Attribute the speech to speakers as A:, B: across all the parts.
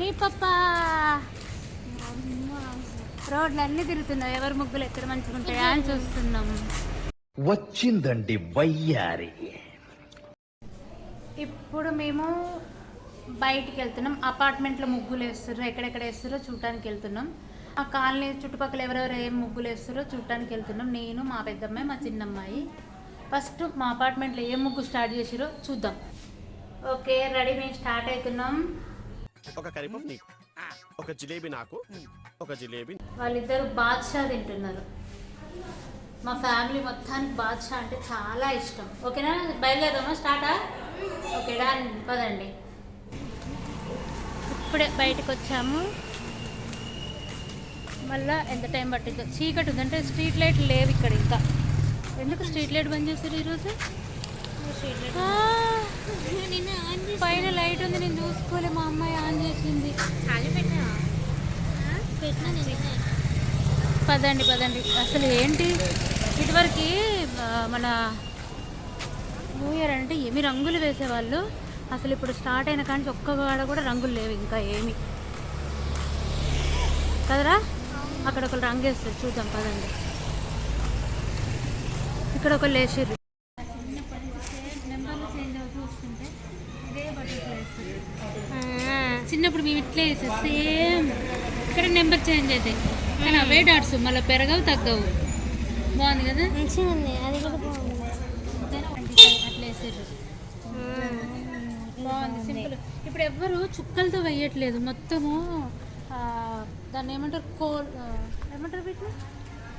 A: నీ పప్ప. రోడ్లు అన్నీ తిరుగుతున్నావు ఎవరు ముగ్గులు ఎక్కడ మంచిగా ఉంటాయా అని చూస్తున్నాం.
B: వచ్చిందండి వయ్యారి.
A: ఇప్పుడు మేము బయటికి వెళ్తున్నాం. అపార్ట్మెంట్లో ముగ్గులు వేస్తుర్రో. ఎక్కడెక్కడ వేస్తారో చూడటానికి వెళ్తున్నాం. ఆ కాలనీ చుట్టుపక్కల ఎవరెవరు ఏం ముగ్గులు వేస్తారో చూడటానికి వెళ్తున్నాం. నేను మా పెద్దమ్మాయి మా చిన్నమ్మాయి. ఫస్ట్ మా అపార్ట్మెంట్లో ఏం ముగ్గు స్టార్ట్ చేసిరో చూద్దాం. ఓకే రెడీ మేము స్టార్ట్ అవుతున్నాం.
C: ఒక కరిపప్పు నీకు. ఒక జిలేబీ నాకు. ఒక జిలేబీ.
A: వాళ్ళిద్దరు బాద్షా తింటున్నారు. మా ఫ్యామిలీ మొత్తానికి బాద్షా అంటే చాలా ఇష్టం. ఓకేనా? బయలుదేరదామా? స్టార్టా? Okay done. పదండి. ఇప్పుడే బయటకు వచ్చాము మళ్ళా ఎంత టైం పట్టిందో చీకటి ఉందంటే స్ట్రీట్ లైట్ లేవు ఇక్కడ ఇంకా. ఎందుకు స్ట్రీట్ లైట్ బంద్ చేస్తారు ఈరోజు? ఆ, పైన లైట్ ఉంది నేను చూసుకోలే మా అమ్మాయి ఆన్ చేసింది. పదండి పదండి. అసలు ఏంటి? ఇటువరకు మన న్యూ ఇయర్ అంటే ఏమి రంగులు వేసేవాళ్ళు. అసలు ఇప్పుడు స్టార్ట్ అయిన కానీ ఒక్క కాడ కూడా రంగులు లేవు ఇంకా ఏమి. కదరా? అక్కడ ఒకరు రంగు వేస్తారు చూద్దాం పదండి. ఇక్కడ ఒకళ్ళు వేసిర్రు నెంబర్లు చేంజ్ అవుతూ వస్తుంటే ఇదే చిన్నప్పుడు మేము ఇట్లే వేసాం సేమ్ ఇక్కడ నెంబర్ చేంజ్ అవుతాయి కానీ అవే డాట్స్ మళ్ళీ పెరగవు తగ్గవు. బాగుంది కదా?
D: అది కూడా బాగుంది.
A: అట్లా వేసారు. బాగుంది సింపుల్. ఇప్పుడు ఎవ్వరు చుక్కలతో వేయట్లేదు. మొత్తము దాన్ని ఏమంటారు? కోల్ ఏమంటారు వీటిని?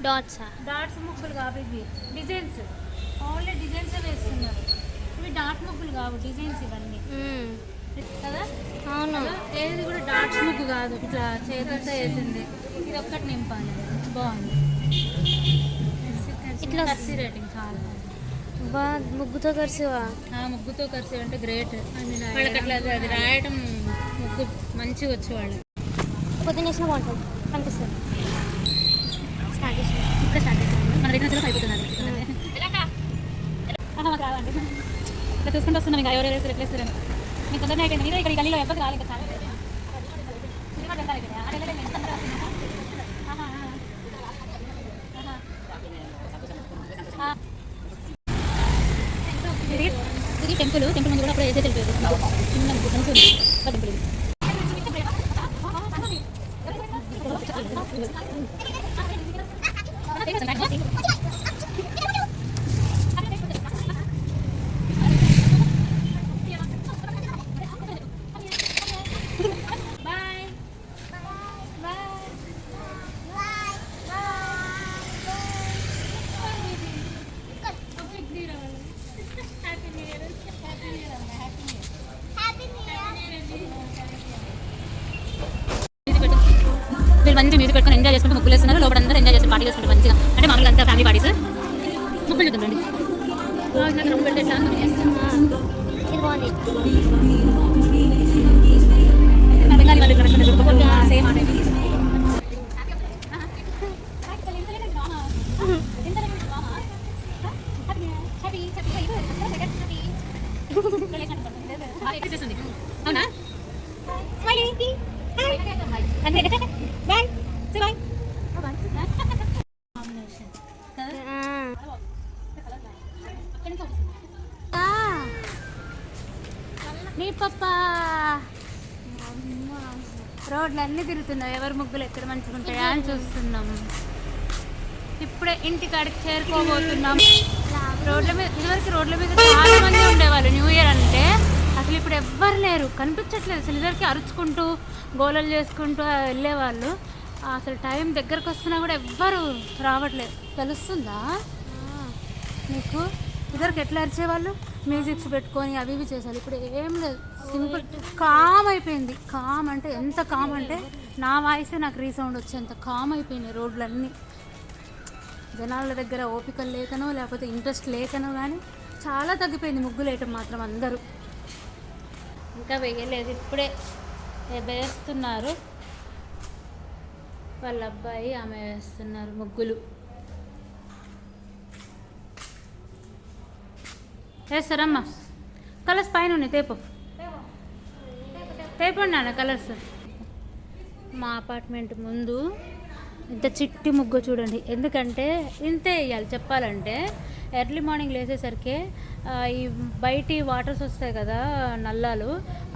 D: డాట్స్
A: డాట్స్ కావు ఇవి. డిజైన్స్ ఓన్లీ డిజైన్స్ వేస్తున్నారు. ఇవి డాట్ ముగ్గులు కావు డిజైన్స్ ఇవన్నీ. కదా?
D: అవును.
A: ఏది కూడా డాట్స్ ముగ్గు కాదు ఇట్లా చేతులతో వేసింది. ఇది ఒక్కటి నింపాలి. బాగుంది.
D: ఇట్లా
A: కర్సీ రేటింగ్ చాలా
D: బా ముగ్గుతో కలిసివా
A: ఆ ముగ్గుతో కర్సీ అంటే గ్రేట్. వాళ్ళకి అట్లా అది- రాయటం ముగ్గు మంచిగా వచ్చి వాళ్ళు
D: పొద్దున్న వేసిన బాగుంటుంది. కనిపిస్తుంది. స్టార్ట్ చేసిన
A: ఇప్పుడే స్టార్ట్ చేస్తాను మన అయిపోతున్నారు మాకు రావండి. ఇట్లా చూసుకుంటూ వస్తున్నాం ఇంకా ఎవరు ఎట్లా వేస్తారని మీకు తొందరగా అయిపోయింది మీరు ఇక్కడ గల్లీలో ఎవరికి ఇంకా చాలా ఇది ఇక్కడ. టెంపుల్ టెంపుల్ ముందు కూడా అప్పుడు వేసే తెలిపారు చిన్న టెంపుల్ ఇది.
D: ఇది
A: రోడ్లు అన్నీ తిరుగుతున్నావు ఎవరు ముగ్గులు ఎక్కడ మంచిగా ఉంటాయా అని చూస్తున్నాం ఇప్పుడే ఇంటి కాడికి చేరుకోబోతున్నాం. రోడ్ల మీద ఇదివరకు రోడ్ల మీద చాలా మంది ఉండేవాళ్ళు. న్యూ ఇయర్ అంటే అసలు ఇప్పుడు ఎవ్వరు లేరు. కనిపించట్లేదు. అసలు ఇదివరకు అరుచుకుంటూ గోలలు చేసుకుంటూ వెళ్ళేవాళ్ళు. అసలు టైం దగ్గరకు వస్తున్నా కూడా ఎవ్వరు రావట్లేదు. తెలుస్తుందా? నీకు ఇద్దరికి ఎట్లా అరిచేవాళ్ళు? మ్యూజిక్స్ పెట్టుకొని అవి ఇవి చేశారు. ఇప్పుడు ఏం లేదు. సింపుల్ కామ్ అయిపోయింది. కామ్ అంటే ఎంత కామ్ అంటే నా వాయిసే నాకు రీసౌండ్ వచ్చేంత కామ్ అయిపోయినాయి రోడ్లన్నీ. జనాల దగ్గర ఓపిక లేకనో లేకపోతే ఇంట్రెస్ట్ లేకనో కానీ చాలా తగ్గిపోయింది ముగ్గులు వేయటం మాత్రం అందరూ. ఇంకా వేయలేదు. ఇప్పుడే వేస్తున్నారు. వాళ్ళ అబ్బాయి ఆమె వేస్తున్నారు ముగ్గులు. వేస్తారమ్మా కలర్స్ పైన ఉన్నాయి తేపు. తేపండి నాన్న కలర్స్ మా అపార్ట్మెంట్ ముందు ఇంత చిట్టి ముగ్గు చూడండి. ఎందుకంటే ఇంతే వేయాలి చెప్పాలంటే. ఎర్లీ మార్నింగ్ లేచేసరికి ఈ బయటి వాటర్స్ వస్తాయి కదా నల్లాలు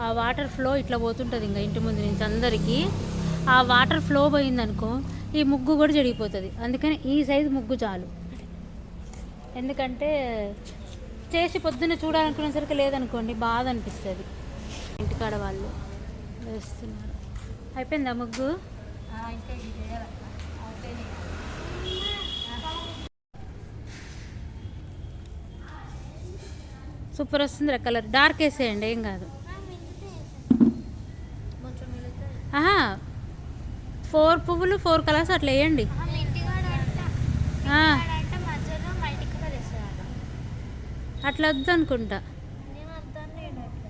A: ఆ వాటర్ ఫ్లో ఇట్లా పోతుంటుంది ఇంకా ఇంటి ముందు నుంచి అందరికీ. ఆ వాటర్ ఫ్లో పోయిందనుకో ఈ ముగ్గు కూడా జరిగిపోతుంది అందుకని ఈ సైజు ముగ్గు చాలు. ఎందుకంటే చేసి పొద్దున్న చూడాలనుకునేసరికి లేదనుకోండి బాధ అనిపిస్తుంది. ఇంటికాడ వాళ్ళు వేస్తున్నారు. అయిపోయిందా ముగ్గు? సూపర్ వస్తుంది కలర్. డార్క్ వేసేయండి ఏం కాదు. ఆహా ఫోర్ పువ్వులు ఫోర్ కలర్స్ అట్లా వేయండి
D: ఇంటికాడ అంటే
A: ఆ,
D: అంటే మధ్యలో మల్టీ కలర్ వేసేయాలి
A: అట్లా వద్దు అనుకుంటా
D: నేను అర్థం లేదు అట్లా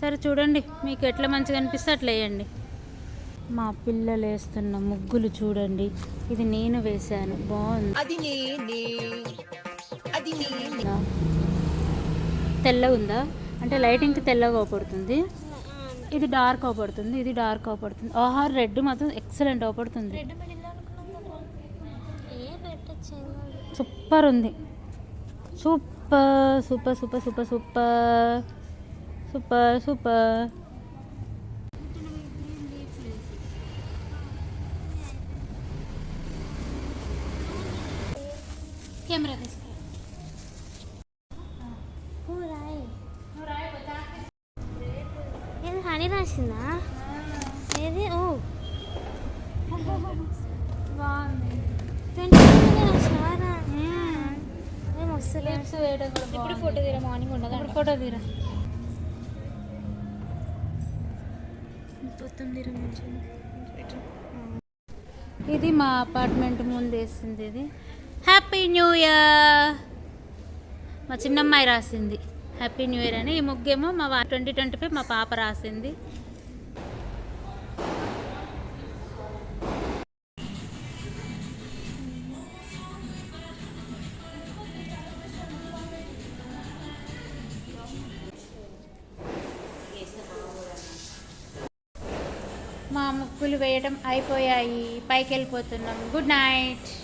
A: సరే చూడండి మీకు ఎట్లా మంచిగా అనిపిస్తే అట్లా వేయండి. మా పిల్లలు వేస్తున్న ముగ్గులు చూడండి ఇది నేను వేశాను బాగుంది.
E: అది
A: తెల్లగా ఉందా? అంటే లైటింగ్కి తెల్లగా అవపడుతుంది. ఇది డార్క్ అవపడుతుంది ఇది డార్క్ అవపడుతుంది. ఆహా రెడ్ మాత్రం ఎక్సలెంట్ అవపడుతుంది. సూపర్ ఉంది. Super super super super super super super camera తీసుకురా
D: రాయి ఏది హనీ రాసిందా ఏది ఓ
A: బాగుంది
D: రాసినారా ఏం వస్తలే
A: లిప్స్ వేయడం కూడా
D: ఇప్పుడు ఫోటో తీరా? మార్నింగ్ ఉండదు
A: ఇప్పుడు ఫోటో తీరా?
D: మంచిగా
A: ఇది మా అపార్ట్మెంట్ ముందు వేసింది ఇది. హ్యాపీ న్యూ ఇయర్ మా చిన్నమ్మాయి రాసింది. హ్యాపీ న్యూ ఇయర్ అని. ఈ ముగ్గేమో మా ట్వంటీ ట్వంటీ ఫైవ్ మా పాప రాసింది. పులు వేయడం అయిపోయాయి. పైకి వెళ్ళిపోతున్నాం గుడ్ నైట్.